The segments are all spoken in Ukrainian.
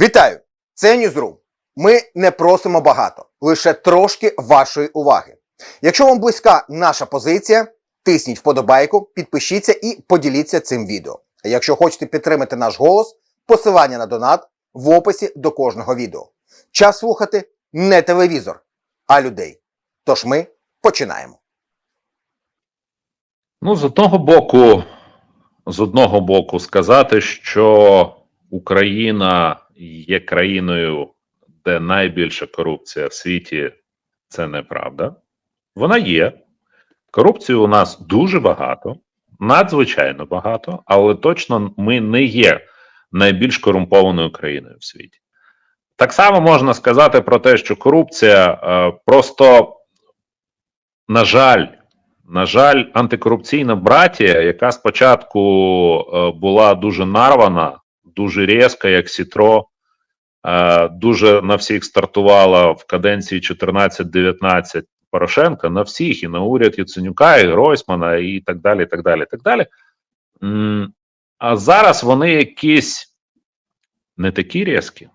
Вітаю! Це Ньюзрум. Ми не просимо багато, лише трошки вашої уваги. Якщо вам близька наша позиція, тисніть вподобайку, підпишіться і поділіться цим відео. А якщо хочете підтримати наш голос, посилання на донат в описі до кожного відео. Час слухати не телевізор, а людей. Тож ми починаємо. Ну, з одного боку, з одного боку, сказати, що Україна є країною, де найбільша корупція в світі, це неправда. Вона є. Корупції у нас дуже багато, надзвичайно багато, але точно ми не є найбільш корумпованою країною в світі. Так само можна сказати про те, що корупція е, просто, на жаль, на жаль, антикорупційна братія, яка спочатку е, була дуже нарвана, дуже різка, як сітро, е, дуже на всіх стартувала в каденції 14-19 Порошенка, на всіх, і на уряд Яценюка, і Гройсмана, і так далі. так далі, так далі. А зараз вони якісь не такі різкі.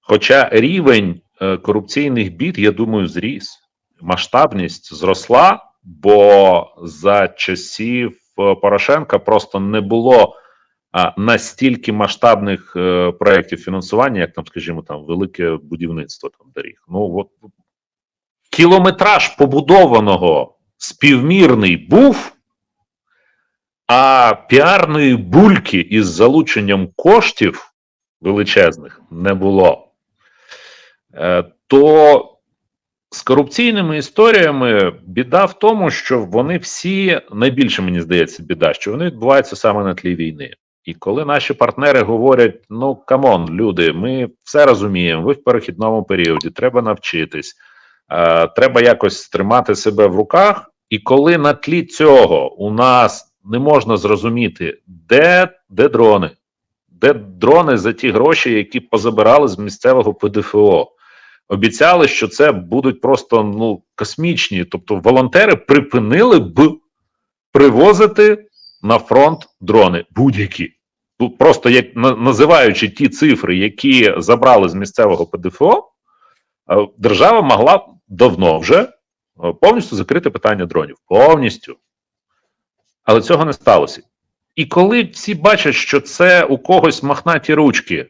Хоча рівень е, корупційних бід, я думаю, зріс. Масштабність зросла, бо за часів е, Порошенка просто не було настільки масштабних е, проєктів фінансування, як там, скажімо, там велике будівництво там доріг. Ну от кілометраж побудованого співмірний був, а піарної бульки із залученням коштів величезних не було. Е, то з корупційними історіями біда в тому, що вони всі найбільше мені здається, біда, що вони відбуваються саме на тлі війни. І коли наші партнери говорять: ну камон, люди, ми все розуміємо, ви в перехідному періоді, треба навчитись, е, треба якось тримати себе в руках. І коли на тлі цього у нас не можна зрозуміти, де, де дрони, де дрони за ті гроші, які позабирали з місцевого ПДФО. Обіцяли, що це будуть просто ну космічні. Тобто, волонтери припинили б привозити на фронт дрони будь-які. Ну, Просто як називаючи ті цифри, які забрали з місцевого ПДФО, е, держава могла давно вже е, повністю закрити питання дронів. Повністю. Але цього не сталося. І коли всі бачать, що це у когось махнаті ручки,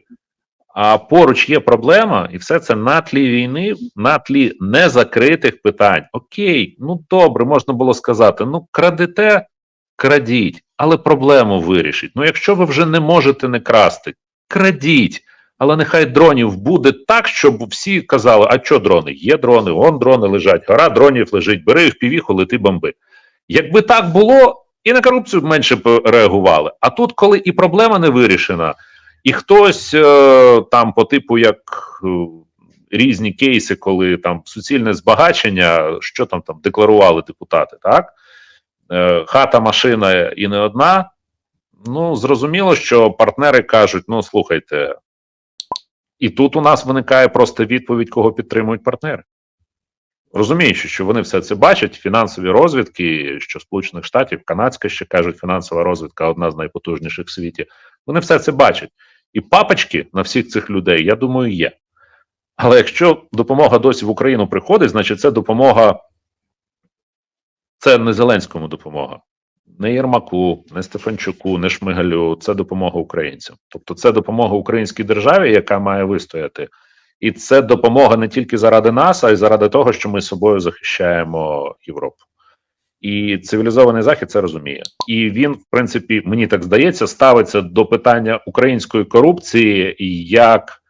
а поруч є проблема, і все це на тлі війни, на тлі незакритих питань. Окей, ну добре, можна було сказати: ну крадете, крадіть, але проблему вирішіть. Ну, якщо ви вже не можете не красти, крадіть. Але нехай дронів буде так, щоб всі казали: а що дрони? Є дрони, вон дрони лежать, гора дронів лежить, бери в півіху, лети бомби. Якби так було, і на корупцію менше б реагували. А тут, коли і проблема не вирішена, і хтось е, там, по типу, як е, різні кейси, коли там суцільне збагачення, що там там декларували депутати, так? Е, хата, машина і не одна. Ну, зрозуміло, що партнери кажуть: ну, слухайте, і тут у нас виникає просто відповідь, кого підтримують партнери. Розуміючи, що вони все це бачать, фінансові розвідки, що Сполучених Штатів, канадська ще кажуть, фінансова розвідка одна з найпотужніших в світі. Вони все це бачать. І папочки на всіх цих людей, я думаю, є. Але якщо допомога досі в Україну приходить, значить це допомога, це не Зеленському допомога, не Єрмаку, не Стефанчуку, не Шмигалю. Це допомога українцям. Тобто, це допомога українській державі, яка має вистояти. І це допомога не тільки заради нас, а й заради того, що ми собою захищаємо Європу. І цивілізований захід це розуміє. І він, в принципі, мені так здається, ставиться до питання української корупції як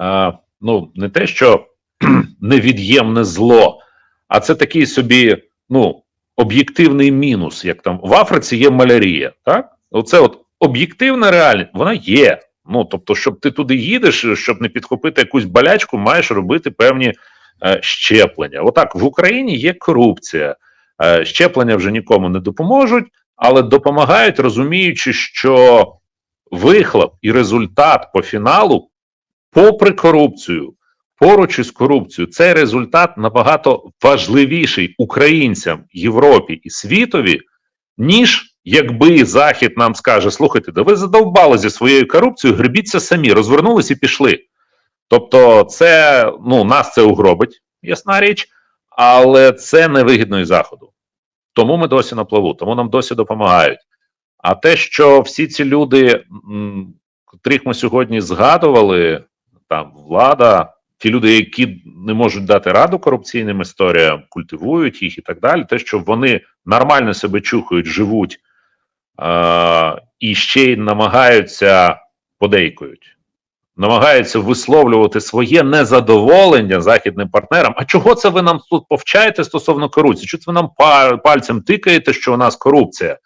е, ну не те, що невід'ємне зло, а це такий собі ну об'єктивний мінус. Як там в Африці є малярія, так? Оце от об'єктивна реальність, вона є. Ну тобто, щоб ти туди їдеш, щоб не підхопити якусь болячку, маєш робити певні е, щеплення. Отак в Україні є корупція. Е, щеплення вже нікому не допоможуть, але допомагають, розуміючи, що вихлоп і результат по фіналу, попри корупцію, поруч із корупцією, цей результат набагато важливіший українцям, Європі і світові, ніж якби Захід нам скаже: слухайте, да ви задовбали зі своєю корупцією, гребіться самі, розвернулись і пішли. Тобто, це ну, нас це угробить, ясна річ, але це не вигідно і заходу. Тому ми досі на плаву, тому нам досі допомагають. А те, що всі ці люди, котрих ми сьогодні згадували, там влада, ті люди, які не можуть дати раду корупційним історіям, культивують їх і так далі, те, що вони нормально себе чухають, живуть е- і ще й намагаються подейкують, намагаються висловлювати своє незадоволення західним партнерам. А чого це ви нам тут повчаєте стосовно корупції? Чого це ви нам пальцем тикаєте, що у нас корупція?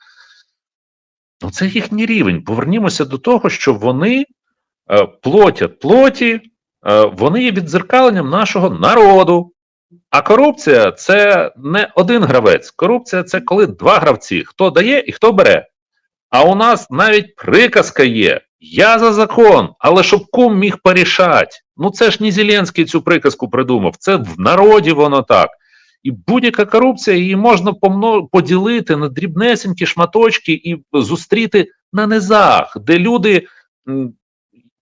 Ну, це їхній рівень. Повернімося до того, що вони е, плотять плоті, вони є віддзеркаленням нашого народу. А корупція це не один гравець. Корупція це коли два гравці: хто дає і хто бере. А у нас навіть приказка є: я за закон, але щоб кум міг порішати. Ну це ж не Зеленський цю приказку придумав, це в народі воно так. І будь-яка корупція її можна поділити на дрібнесенькі шматочки і зустріти на низах, де люди.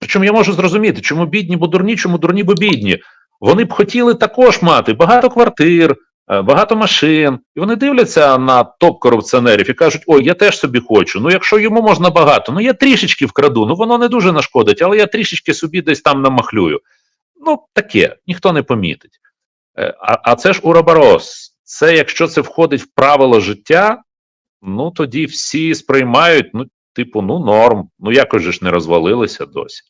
Причому я можу зрозуміти, чому бідні, бо дурні, чому дурні, бо бідні. Вони б хотіли також мати багато квартир, е, багато машин. І вони дивляться на топ-корупціонерів і кажуть: ой, я теж собі хочу. Ну, якщо йому можна багато, ну я трішечки вкраду, ну воно не дуже нашкодить, але я трішечки собі десь там намахлюю. Ну, таке, ніхто не помітить. Е, А, а це ж уроборос. Це якщо це входить в правило життя, ну тоді всі сприймають, ну, типу, ну, норм, ну якось же ж не розвалилися досі.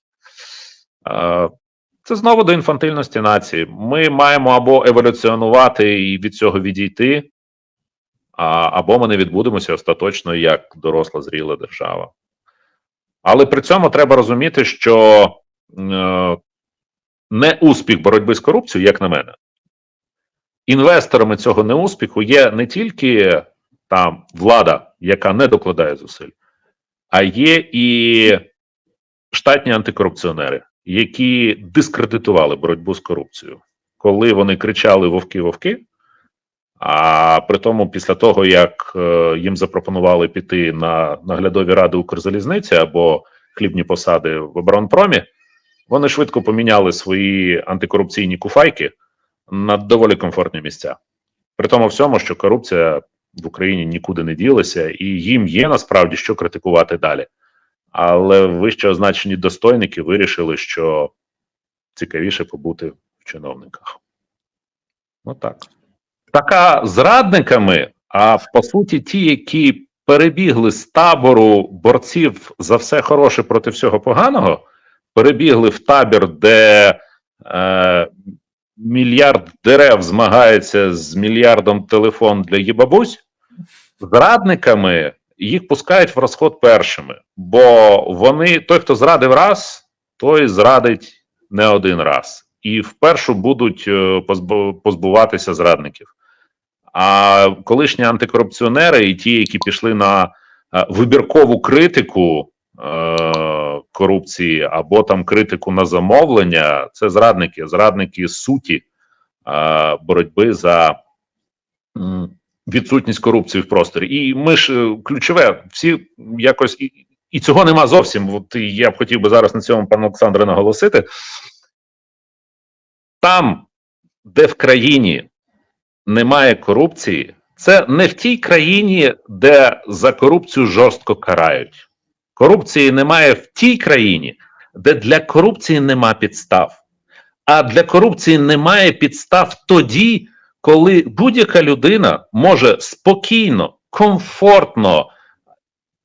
Це знову до інфантильності нації. Ми маємо або еволюціонувати і від цього відійти, або ми не відбудемося остаточно як доросла зріла держава. Але при цьому треба розуміти, що е, не успіх боротьби з корупцією, як на мене, інвесторами цього неуспіху є не тільки там влада, яка не докладає зусиль, а є і штатні антикорупціонери, які дискредитували боротьбу з корупцією, коли вони кричали вовки-вовки. А при тому, після того, як е, їм запропонували піти на наглядові ради Укрзалізниці або хлібні посади в оборонпромі, вони швидко поміняли свої антикорупційні куфайки на доволі комфортні місця. При тому всьому, що корупція в Україні нікуди не ділася, і їм є насправді що критикувати далі. Але вище означені достойники вирішили, що цікавіше побути в чиновниках. Ну так. Така зрадниками, а по суті, ті, які перебігли з табору борців за все хороше проти всього поганого, перебігли в табір, де е, мільярд дерев змагається з мільярдом телефон для їбабусь, зрадниками їх пускають в розход першими, бо вони, той, хто зрадив раз, той зрадить не один раз. І вперше будуть е, позбуватися зрадників. А колишні антикорупціонери і ті, які пішли на е, вибіркову критику е, корупції або там критику на замовлення, це зрадники, зрадники суті е, боротьби за відсутність корупції в просторі. І ми ж е, ключове, всі якось і, і цього нема зовсім. От я б хотів би зараз на цьому пане Олександре наголосити. Там, де в країні немає корупції, це не в тій країні, де за корупцію жорстко карають. Корупції немає в тій країні, де для корупції нема підстав. А для корупції немає підстав тоді, коли будь-яка людина може спокійно, комфортно,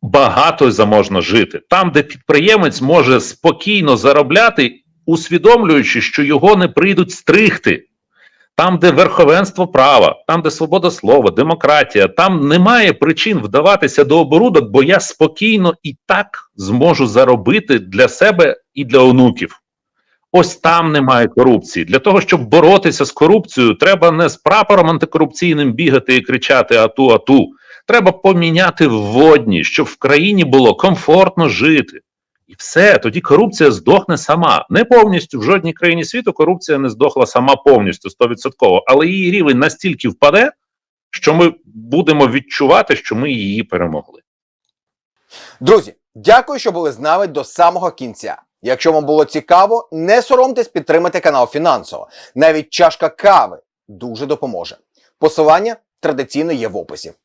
багато заможно жити. Там, де підприємець може спокійно заробляти, усвідомлюючи, що його не прийдуть стригти. Там, де верховенство права, там, де свобода слова, демократія, там немає причин вдаватися до оборудок, бо я спокійно і так зможу заробити для себе і для онуків. Ось там немає корупції. Для того, щоб боротися з корупцією, треба не з прапором антикорупційним бігати і кричати ату, ату. Треба поміняти вводні, щоб в країні було комфортно жити. І все, тоді корупція здохне сама. Не повністю в жодній країні світу корупція не здохла сама повністю 100%, але її рівень настільки впаде, що ми будемо відчувати, що ми її перемогли. Друзі, дякую, що були з нами до самого кінця. Якщо вам було цікаво, не соромтесь підтримати канал фінансово. Навіть чашка кави дуже допоможе. Посилання традиційно є в описі.